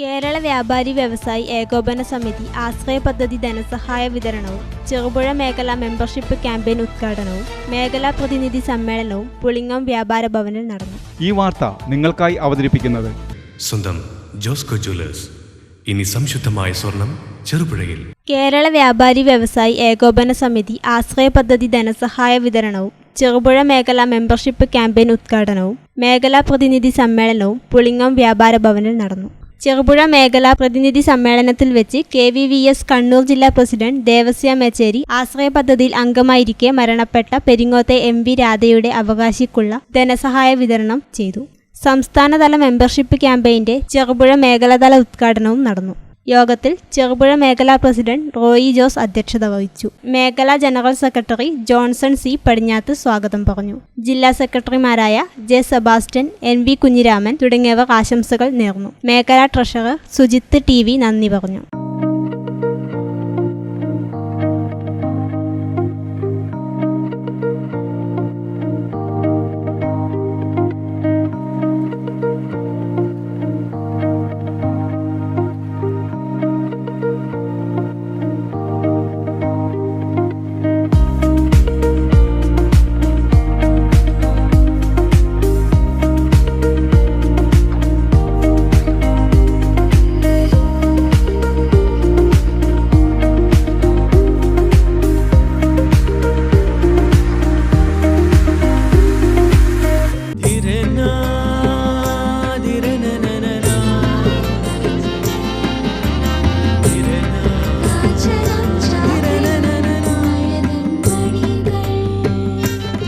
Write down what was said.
കേരള വ്യാപാരി വ്യവസായി ഏകോപന സമിതി ആശ്രയ പദ്ധതി ധനസഹായ വിതരണവും ചെറുപുഴ മേഖല മെമ്പർഷിപ്പ് ക്യാമ്പയിൻ ഉദ്ഘാടനവും മേഖലാ പ്രതിനിധി സമ്മേളനവും പുളിങ്ങം വ്യാപാര ഭവനിൽ നടന്നു. ഈ വാർത്ത നിങ്ങൾക്കായി അവതരിപ്പിക്കുന്നത് സ്വന്തം ജോസ്കോ ജ്വല്ലേഴ്സ്. ഇനി സംശുദ്ധമായ സ്വർണം ചെറുപുഴയിൽ. കേരള വ്യാപാരി വ്യവസായി ഏകോപന സമിതി ആശ്രയ പദ്ധതി ധനസഹായ വിതരണവും ചെറുപുഴ മേഖല മെമ്പർഷിപ്പ് ക്യാമ്പയിൻ ഉദ്ഘാടനവും മേഖലാ പ്രതിനിധി സമ്മേളനവും പുളിങ്ങം വ്യാപാര ഭവനിൽ നടന്നു. ചെറുപുഴ മേഖലാ പ്രതിനിധി സമ്മേളനത്തിൽ വെച്ച് K V V S Kannur ജില്ലാ പ്രസിഡന്റ് ദേവസ്യ മേച്ചേരി ആശ്രയ പദ്ധതിയിൽ അംഗമായിരിക്കെ മരണപ്പെട്ട പെരിങ്ങോത്തെ എം വി രാധയുടെ അവകാശിക്കുള്ള ധനസഹായ വിതരണം ചെയ്തു. സംസ്ഥാനതല മെമ്പർഷിപ്പ് ക്യാമ്പയിന്റെ ചെറുപുഴ മേഖലാതല ഉദ്ഘാടനവും നടന്നു. യോഗത്തിൽ ചെറുപുഴ മേഖലാ പ്രസിഡന്റ് റോയി ജോസ് അധ്യക്ഷത വഹിച്ചു. മേഖലാ general secretary Johnson C Padinjath സ്വാഗതം പറഞ്ഞു. ജില്ലാ സെക്രട്ടറിമാരായ J Sebastian N V Kunhiraman തുടങ്ങിയവർ ആശംസകൾ നേർന്നു. മേഖലാ ട്രഷറർ സുജിത്ത് ടി വി നന്ദി പറഞ്ഞു.